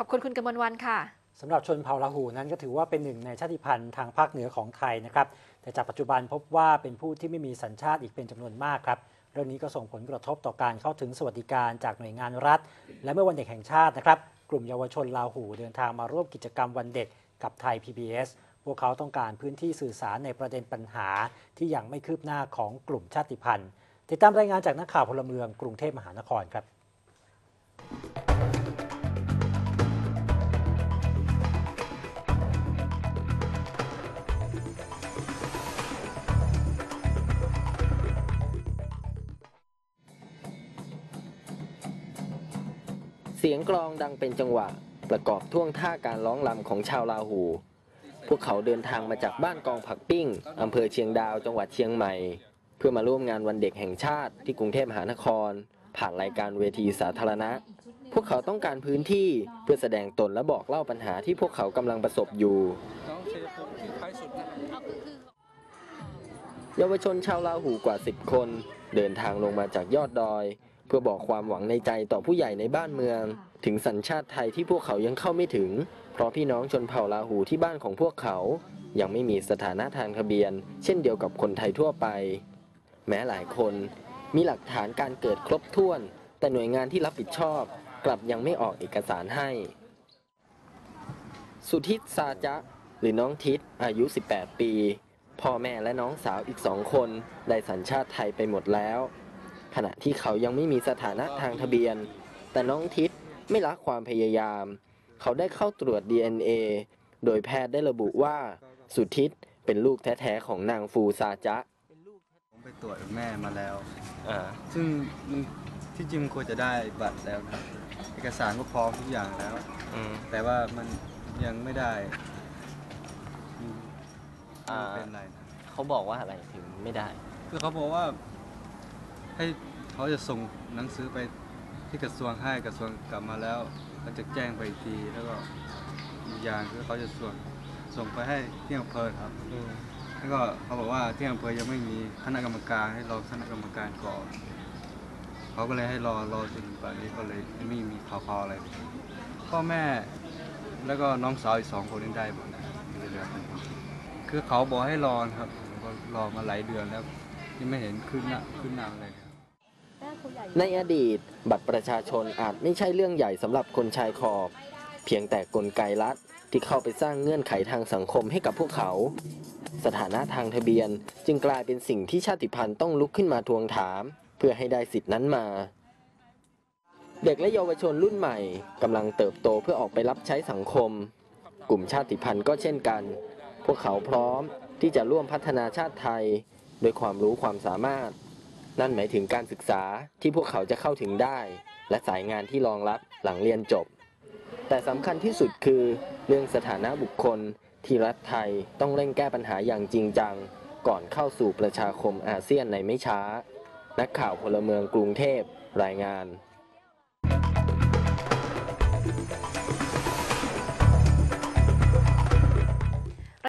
ขอบคุณคุณกมลวันค่ะสำหรับชนเผ่าลาหูนั้นก็ถือว่าเป็นหนึ่งในชาติพันธุ์ทางภาคเหนือของไทยนะครับ แต่จากปัจจุบันพบว่าเป็นผู้ที่ไม่มีสัญชาติอีกเป็นจำนวนมากครับเรื่องนี้ก็ส่งผลกระทบต่อการเข้าถึงสวัสดิการจากหน่วยงานรัฐ และเมื่อวันเด็กแห่งชาตินะครับกลุ่มเยาวชนลาหูเดินทางมาร่วมกิจกรรมวันเด็กกับไทย PBS พวกเขาต้องการพื้นที่สื่อสารในประเด็นปัญหาที่ยังไม่คืบหน้าของกลุ่มชาติพันธุ์ ติดตามรายงานจากนักข่าวพลเมืองกรุงเทพมหานครครับ เสียงกลองดังเป็นจังหวะ ประกอบท่วงท่าการร้องรำของชาวลาหู พวกเขาเดินทางมาจากบ้านกองผักปิ้งอำเภอเชียงดาวจังหวัดเชียงใหม่ เพื่อมาร่วมงานวันเด็กแห่งชาติที่กรุงเทพมหานคร ผ่านรายการเวทีสาธารณะ พวกเขาต้องการพื้นที่เพื่อแสดงตนและบอกเล่าปัญหาที่พวกเขากำลังประสบอยู่เยาวชนชาวลาหูกว่า 10 คน เดินทางลงมาจากยอดดอย เพื่อบอกความหวังในใจต่อผู้ใหญ่ในบ้านเมือง ถึงสัญชาติไทยที่พวกเขายังเข้าไม่ถึง เพราะพี่น้องชนเผ่าลาหูที่บ้านของพวกเขา ยังไม่มีสถานะทางทะเบียน เช่นเดียวกับคนไทยทั่วไป แม้หลายคนมีหลักฐานการเกิดครบถ้วน แต่หน่วยงานที่รับผิดชอบ กลับยังไม่ออกเอกสารให้ สุทิตซาจะหรือน้องทิศอายุ 18 ปี พ่อแม่และน้องสาวอีกสองคน ได้สัญชาติไทยไปหมดแล้ว ขณะที่เขายังไม่มีสถานะทางทะเบียน แต่น้องทิศไม่ละความพยายาม เขาได้เข้าตรวจ DNA โดยแพทย์ได้ระบุว่า สุทิศเป็นลูกแท้ๆของนางฟูซาจะผมไปตรวจแม่มาแล้วอ่าซึ่งมันที่จริงมันควรจะได้บัตรแล้วนะเอกสารก็พร้อมทุกอย่างแล้วอืมแต่ว่ามันยังไม่ได้อืมอ่าไม่เป็นไรนะเขาบอกว่าอะไรถึงไม่ได้ คือเขาบอกว่า ให้เขาจะส่งหนังสือไปที่กระทรวงให้กระทรวงกลับมาแล้วเขาจะแจ้งไปอีกทีแล้วก็อีกอย่างคือเขาจะส่งส่งไปให้ที่อำเภอครับแล้วก็เขาบอกว่าที่อำเภอยังไม่มีคณะกรรมการให้รอคณะกรรมการก่อนเขาก็เลยให้รอรอจนป่านนี้ก็เลยไม่มีข่าวๆอะไรเลยพ่อแม่แล้วก็น้องสาวอีกสองคนนี่ได้หมดนะเหลือคนเดียวคือเขาบอกให้รอนะครับผมก็รอมาหลายเดือนแล้วยังไม่เห็นขึ้นหน้าขึ้นหน้าอะไรเลย ในอดีต บัตรประชาชนอาจไม่ใช่เรื่องใหญ่สำหรับคนชายขอบ เพียงแต่กลไกรัฐที่เข้าไปสร้างเงื่อนไขทางสังคมให้กับพวกเขา สถานะทางทะเบียนจึงกลายเป็นสิ่งที่ชาติพันธุ์ต้องลุกขึ้นมาทวงถาม เพื่อให้ได้สิทธินั้นมา เด็กและเยาวชนรุ่นใหม่กำลังเติบโตเพื่อออกไปรับใช้สังคม กลุ่มชาติพันธุ์ก็เช่นกัน พวกเขาพร้อมที่จะร่วมพัฒนาชาติไทยด้วยความรู้ความสามารถ นั่นหมายถึงการศึกษาที่พวกเขาจะเข้าถึงได้ และสายงานที่รองรับหลังเรียนจบ แต่สำคัญที่สุดคือเรื่องสถานะบุคคลที่รัฐไทยต้องเร่งแก้ปัญหาอย่างจริงจัง ก่อนเข้าสู่ประชาคมอาเซียนในไม่ช้า นักข่าวพลเมืองกรุงเทพรายงาน